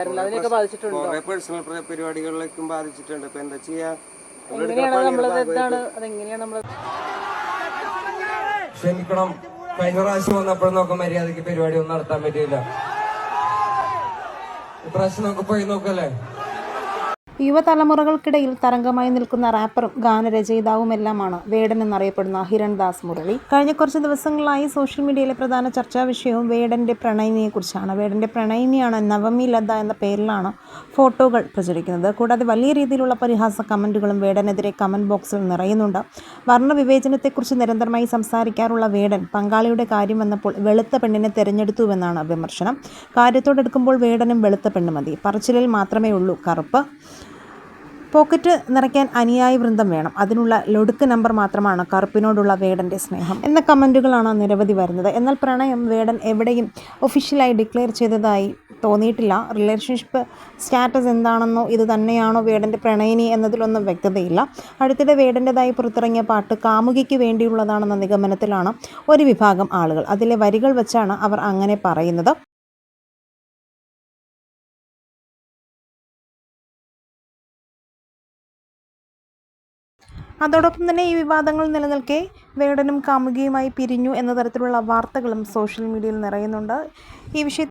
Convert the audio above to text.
കുറെ പേഴ്സണൽ പരിപാടികളിലേക്കും ബാധിച്ചിട്ടുണ്ട്. ഇപ്പൊ എന്താ ചെയ്യാ? ക്ഷമിക്കണം. കഴിഞ്ഞ പ്രാവശ്യം വന്നപ്പോഴും നമുക്ക് മര്യാദയ്ക്ക് പരിപാടി ഒന്നും നടത്താൻ പറ്റിയില്ല. ഇപ്രാവശ്യം നമുക്ക് പോയി നോക്കല്ലേ? യുവതലമുറകൾക്കിടയിൽ തരംഗമായി നിൽക്കുന്ന റാപ്പറും ഗാനരചയിതാവുമെല്ലാമാണ് വേടൻ എന്നറിയപ്പെടുന്ന ഹിരൺദാസ് മുരളി. കഴിഞ്ഞ കുറച്ച് ദിവസങ്ങളായി സോഷ്യൽ മീഡിയയിലെ പ്രധാന ചർച്ചാ വിഷയവും വേടന്റെ പ്രണയിനിയെക്കുറിച്ചാണ്. വേടന്റെ പ്രണയിനിയാണ് നവമി ലത എന്ന പേരിലാണ് ഫോട്ടോകൾ പ്രചരിക്കുന്നത്. കൂടാതെ വലിയ രീതിയിലുള്ള പരിഹാസ കമന്റുകളും വേടനെതിരെ കമന്റ് ബോക്സിൽ നിറയുന്നുണ്ട്. വർണവിവേചനത്തെക്കുറിച്ച് നിരന്തരമായി സംസാരിക്കാറുള്ള വേടൻ പങ്കാളിയുടെ കാര്യം വന്നപ്പോൾ വെളുത്ത പെണ്ണിനെ തിരഞ്ഞെടുത്തുവെന്നാണ് വിമർശനം. കാര്യത്തോടെടുക്കുമ്പോൾ വേടനും വെളുത്ത പെണ്ണ് മതി. പറച്ചിലിൽ മാത്രമേ ഉള്ളൂ കറുപ്പ് പോക്കറ്റ് നിറയ്ക്കാൻ അനുയായി വൃന്ദം വേണം. അതിനുള്ള ലൊടുക്ക് നമ്പർ മാത്രമാണ് കറുപ്പിനോടുള്ള വേടന്റെ സ്നേഹം. എന്ന കമന്റുകളാണ് നിരവധി വരുന്നത്. എന്നാൽ പ്രണയം വേടൻ എവിടെയും ഒഫീഷ്യലായി ഡിക്ലെയർ ചെയ്തതായി തോന്നിയിട്ടില്ല. റിലേഷൻഷിപ്പ് സ്റ്റാറ്റസ് എന്താണെന്നോ ഇത് തന്നെയാണോ വേടന്റെ പ്രണയിനി എന്നതിലൊന്നും വ്യക്തതയില്ല. അടുത്തിടെ വേടന്റെതായി പുറത്തിറങ്ങിയ പാട്ട് കാമുകിക്ക് വേണ്ടിയുള്ളതാണെന്ന നിഗമനത്തിലാണ് ഒരു വിഭാഗം ആളുകൾ. അതിലെ വരികൾ വെച്ചാണ് അവർ അങ്ങനെ പറയുന്നത്. അതോടൊപ്പം തന്നെ ഈ വിവാദങ്ങൾ നിലനിൽക്കെ വേടനും കാമുകിയുമായി പിരിഞ്ഞു എന്ന തരത്തിലുള്ള വാർത്തകളും സോഷ്യൽ മീഡിയയിൽ നിറയുന്നുണ്ട്. ഈ വിഷയത്തിൽ